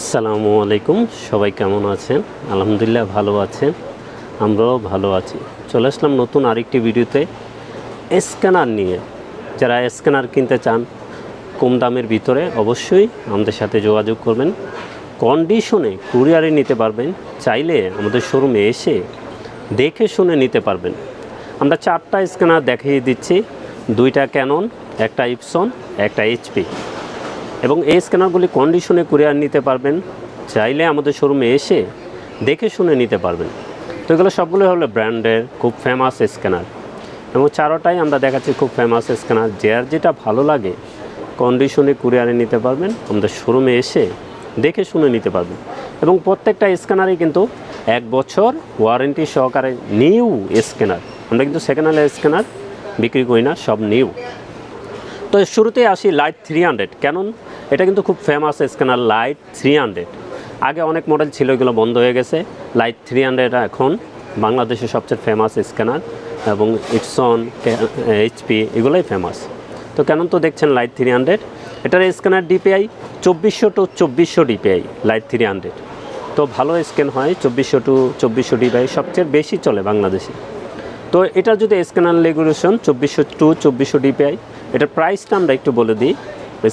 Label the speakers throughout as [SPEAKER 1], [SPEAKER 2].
[SPEAKER 1] আসসালামু আলাইকুম, সবাই কেমন আছেন? আলহামদুলিল্লাহ ভালো আছেন, আমরাও ভালো আছি। চলে আসলাম নতুন আরেকটি ভিডিওতে স্ক্যানার নিয়ে। যারা স্ক্যানার কিনতে চান কম দামের ভিতরে, অবশ্যই আমাদের সাথে যোগাযোগ করবেন। কন্ডিশনে কুরিয়ারে নিতে পারবেন, চাইলে আমাদের শোরুমে এসে দেখে শুনে নিতে পারবেন। আমরা চারটা স্ক্যানার দেখিয়ে দিচ্ছি, দুইটা ক্যানন একটা ইপসন একটা এইচপি এবং এই স্ক্যানারগুলি কন্ডিশনে কুরিয়ার নিতে পারবেন। চাইলে আমাদের শোরুমে এসে দেখে শুনে নিতে পারবেন। তো এগুলো সবগুলো হলো ব্র্যান্ডের খুব ফেমাস স্ক্যানার এবং চারোটাই আমরা দেখাচ্ছি খুব ফেমাস স্ক্যানার যার যেটা ভালো লাগে কন্ডিশনে কুরিয়ারে নিতে পারবেন। আমাদের শোরুমে এসে দেখে শুনে নিতে পারবেন। এবং প্রত্যেকটা স্ক্যানারই কিন্তু এক বছর ওয়ারেন্টি সহকারে নিউ স্ক্যানার আমরা কিন্তু সেকেন্ড হ্যান্ড স্ক্যানার বিক্রি করি না, সব নিউ তো শুরুতে আসি লাইট থ্রি হান্ড্রেড কেন এটা কিন্তু খুব famous scanner LiDE three hundred আগে অনেক মডেল ছিল, এগুলো বন্ধ হয়ে গেছে। লাইট থ্রি হান্ড্রেড এখন বাংলাদেশের সবচেয়ে ফেমাস স্ক্যানার এবং ইটসন এইচপি এগুলোই ফেমাস তো কেন তো দেখছেন লাইট থ্রি হান্ড্রেড এটার স্ক্যানার ডিপিআই চব্বিশশো টু চব্বিশশো ডিপিআই লাইট থ্রি হান্ড্রেড তো ভালো স্ক্যান হয়, চব্বিশশো টু চব্বিশশো ডিপিআই সবচেয়ে বেশি চলে বাংলাদেশে। তো এটা যদি স্ক্যানার রেগুলেশন চব্বিশশো টু চব্বিশশো ডিপিআই এটার প্রাইসটা আমরা একটু বলে দিই।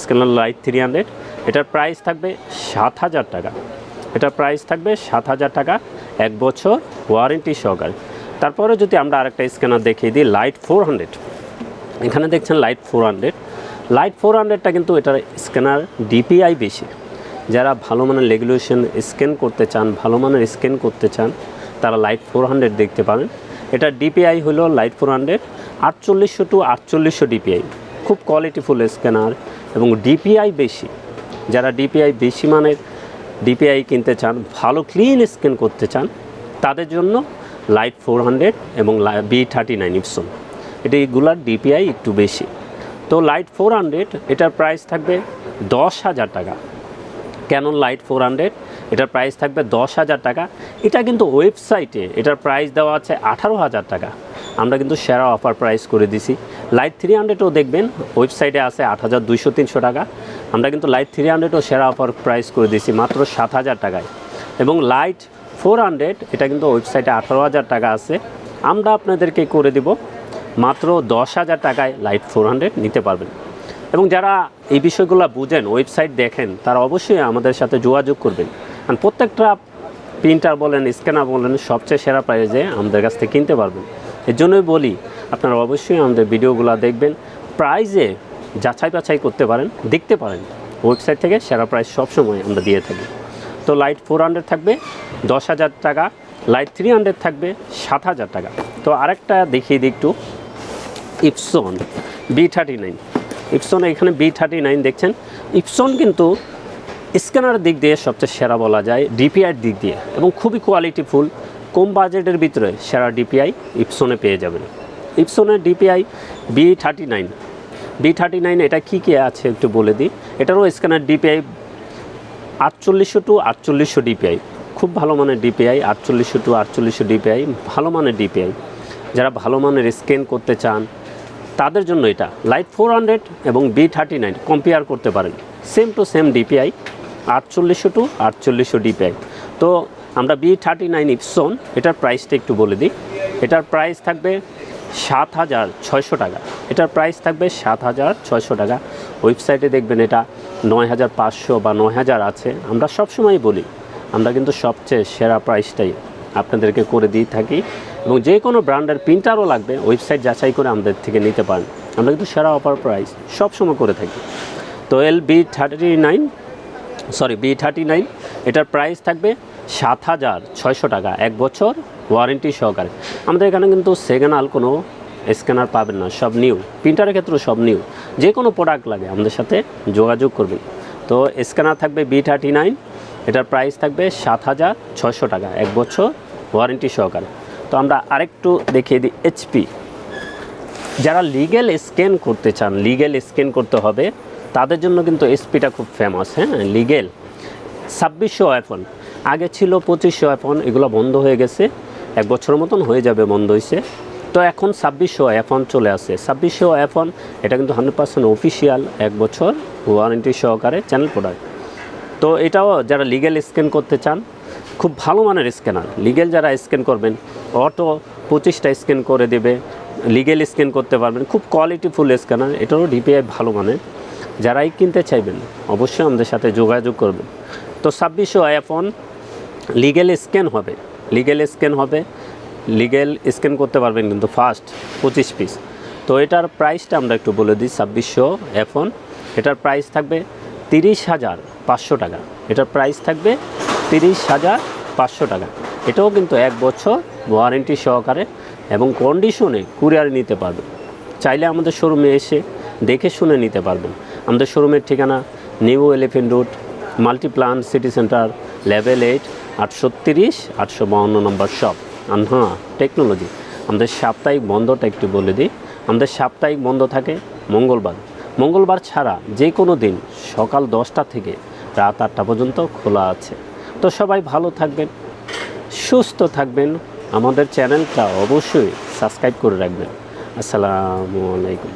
[SPEAKER 1] স্ক্যানার লাইট থ্রি হান্ড্রেড এটার প্রাইস থাকবে সাত হাজার টাকা। এটার প্রাইস থাকবে সাত হাজার টাকা এক বছর ওয়ারেন্টি সহকারে। তারপরে যদি আমরা আরেকটা স্ক্যানার দেখিয়ে দিই লাইট ফোর হান্ড্রেড এখানে দেখছেন LiDE four hundred LiDE four হান্ড্রেডটা কিন্তু এটার স্ক্যানার ডিপিআই বেশি। যারা ভালো মানের রেগুলেশন স্ক্যান করতে চান, ভালো মানের স্ক্যান করতে চান, তারা লাইট ফোর হান্ড্রেড দেখতে পারেন এটা ডিপিআই হলো লাইট ফোর হান্ড্রেড আটচল্লিশশো টু আটচল্লিশশো ডিপিআই খুব কোয়ালিটিফুল স্ক্যানার এবং ডিপিআই বেশি। যারা ডিপিআই বেশি মানের ডিপিআই কিনতে চান, ভালো ক্লিন স্ক্যান করতে চান, তাদের জন্য লাইট ফোর হান্ড্রেড এবং বি থার্টি নাইন ইপসন এটা এগুলার ডিপিআই একটু বেশি। তো লাইট ফোর হান্ড্রেড এটার প্রাইস থাকবে দশ হাজার টাকা। ক্যানন লাইট ফোর হান্ড্রেড এটার প্রাইস থাকবে দশ হাজার টাকা। এটা কিন্তু ওয়েবসাইটে এটার প্রাইস দেওয়া আছে আঠারো হাজার টাকা। আমরা কিন্তু সেরা অফার প্রাইস করে দিছি। লাইট থ্রি হান্ড্রেডও দেখবেন ওয়েবসাইটে আছে আট হাজার দুইশো তিনশো টাকা। আমরা কিন্তু লাইট থ্রি হান্ড্রেডও সেরা অফার প্রাইস করে দিয়েছি মাত্র সাত হাজার টাকায়। এবং লাইট ফোর হান্ড্রেড এটা কিন্তু ওয়েবসাইটে আঠারো হাজার টাকা আছে। আমরা আপনাদেরকে করে দিব মাত্র দশ হাজার টাকায় লাইট ফোর হান্ড্রেড নিতে পারবেন। এবং যারা এই বিষয়গুলো বুঝেন ওয়েবসাইট দেখেন, তারা অবশ্যই আমাদের সাথে যোগাযোগ করবেন। কারণ প্রত্যেকটা প্রিন্টার বলেন স্ক্যানার বলেন, সবচেয়ে সেরা প্রাইজে আমাদের কাছ থেকে কিনতে পারবেন। এর জন্যই বলি, আপনারা অবশ্যই আমাদের ভিডিওগুলো দেখবেন প্রাইজে যাচাই বাছাই করতে পারেন, দেখতে পারেন। ওয়েবসাইট থেকে সেরা প্রাইস সবসময় আমরা দিয়ে থাকি। তো লাইট ফোর হান্ড্রেড থাকবে, দশ হাজার টাকা। লাইট থ্রি হান্ড্রেড থাকবে, সাত হাজার টাকা। তো আরেকটা দেখিয়ে দিই একটু। Epson B thirty nine Epson এখানে বি থার্টি নাইন দেখছেন। ইপসন কিন্তু স্ক্যানার দিক দিয়ে সবচেয়ে সেরা বলা যায় ডিপিআইয়ের দিক দিয়ে। এবং খুবই কোয়ালিটিফুল বাজেটের ভিতরে সেরা ডিপিআই ইপসনে পেয়ে যাবেন। ইপসনের DPI B thirty nine. B thirty nine এটা কী কী আছে একটু বলে দিই? এটারও স্ক্যানার ডিপিআই আটচল্লিশশো টু আটচল্লিশশো ডিপিআই। খুব ভালো মানের ডিপিআই, আটচল্লিশশো টু আটচল্লিশশো ডিপিআই, ভালো মানের ডিপিআই। যারা ভালো মানের স্ক্যান করতে চান, তাদের জন্য এটা। লাইট ফোর হান্ড্রেড এবং বি থার্টি নাইন কম্পেয়ার করতে পারেন। সেম টু সেম ডিপিআই, আটচল্লিশশো টু আটচল্লিশশো ডিপিআই। তো আমরা বি থার্টি নাইন ইপসন এটার প্রাইসটা একটু বলে দিই। এটার প্রাইস থাকবে সাত হাজার ছয়শো টাকা। এটার প্রাইস থাকবে সাত হাজার ছয়শো টাকা। ওয়েবসাইটে দেখবেন এটা নয় হাজার পাঁচশো বা নয় হাজার আছে। আমরা সবসময় বলি, আমরা কিন্তু সবচেয়ে সেরা প্রাইসটাই আপনাদেরকে করে দিয়ে থাকি। এবং যে কোনো ব্র্যান্ডের প্রিন্টারও লাগবে ওয়েবসাইট যাচাই করে আমাদের থেকে নিতে পারেন। আমরা কিন্তু সেরা অফার প্রাইস সবসময় করে থাকি। তো L B thirty nine sorry B thirty nine এটার প্রাইস থাকবে সাত হাজার ছয়শো টাকা। এক বছর ওয়ারেন্টি সহকারে। আমাদের এখানে কিন্তু সেকেন্ড কোনো স্ক্যানার পাবেন না, সব নিউ প্রিন্টারের ক্ষেত্রেও সব নিউ যে কোনো প্রোডাক্ট লাগে, আমাদের সাথে যোগাযোগ করবেন। তো স্ক্যানার থাকবে বি থার্টি নাইন এটার প্রাইস থাকবে সাত হাজার ছয়শো টাকা, এক বছর ওয়ারেন্টি সহকারে। তো আমরা আরেকটু দেখিয়ে দিই এইচপি যারা লিগেল স্ক্যান করতে চান লিগেল স্ক্যান করতে হবে, তাদের জন্য কিন্তু এসপিটা খুব ফেমাস হ্যাঁ? লিগেল ছাব্বিশশো আইফোন আগে ছিল পঁচিশশো আইফোন এগুলো বন্ধ হয়ে গেছে। এক বছরের মতন হয়ে যাবে, বন্ধ হয়েছে তো এখন ছাব্বিশশো আইফোন চলে আসে। ছাব্বিশশো আইফোন এটা কিন্তু হান্ড্রেড পার্সেন্ট অফিসিয়াল এক বছর ওয়ারেন্টি সহকারে চ্যানেল প্রোডাক্ট তো এটাও যারা লিগেল স্ক্যান করতে চান, খুব ভালো মানের স্ক্যানার লিগেল যারা স্ক্যান করবেন অটো পঁচিশটা স্ক্যান করে দেবে লিগেল স্ক্যান করতে পারবেন। খুব কোয়ালিটিফুল স্ক্যানার এটারও ডিপিআই ভালো মানের। যারাই কিনতে চাইবেন, অবশ্যই আমাদের সাথে যোগাযোগ করবেন। তো ছাব্বিশশো আইফোন লিগেল স্ক্যান হবে। লিগেল স্ক্যান হবে। লিগেল স্ক্যান করতে পারবেন কিন্তু ফার্স্ট পঁচিশ পিস তো এটার প্রাইসটা আমরা একটু বলে দিই, ছাব্বিশশো এফোন এটার প্রাইস থাকবে তিরিশ হাজার পাঁচশো টাকা। এটার প্রাইস থাকবে তিরিশ হাজার পাঁচশো টাকা। এটাও কিন্তু এক বছর ওয়ারেন্টি সহকারে এবং কন্ডিশনে কুরিয়ারে নিতে পারবেন চাইলে আমাদের শোরুমে এসে দেখে শুনে নিতে পারবেন। আমাদের শোরুমের ঠিকানা new elephant road Multiplan city centre level eight আটশো তিরিশ আটশো বাউন্ন নম্বর শপ আনহা টেকনোলজি আমাদের সাপ্তাহিক বন্ধটা একটু বলে দিই। আমাদের সাপ্তাহিক বন্ধ থাকে মঙ্গলবার। মঙ্গলবার ছাড়া যে কোনো দিন সকাল দশটা থেকে রাত আটটা পর্যন্ত খোলা আছে। তো সবাই ভালো থাকবেন, সুস্থ থাকবেন। আমাদের চ্যানেলটা অবশ্যই সাবস্ক্রাইব করে রাখবেন। আসসালামু আলাইকুম।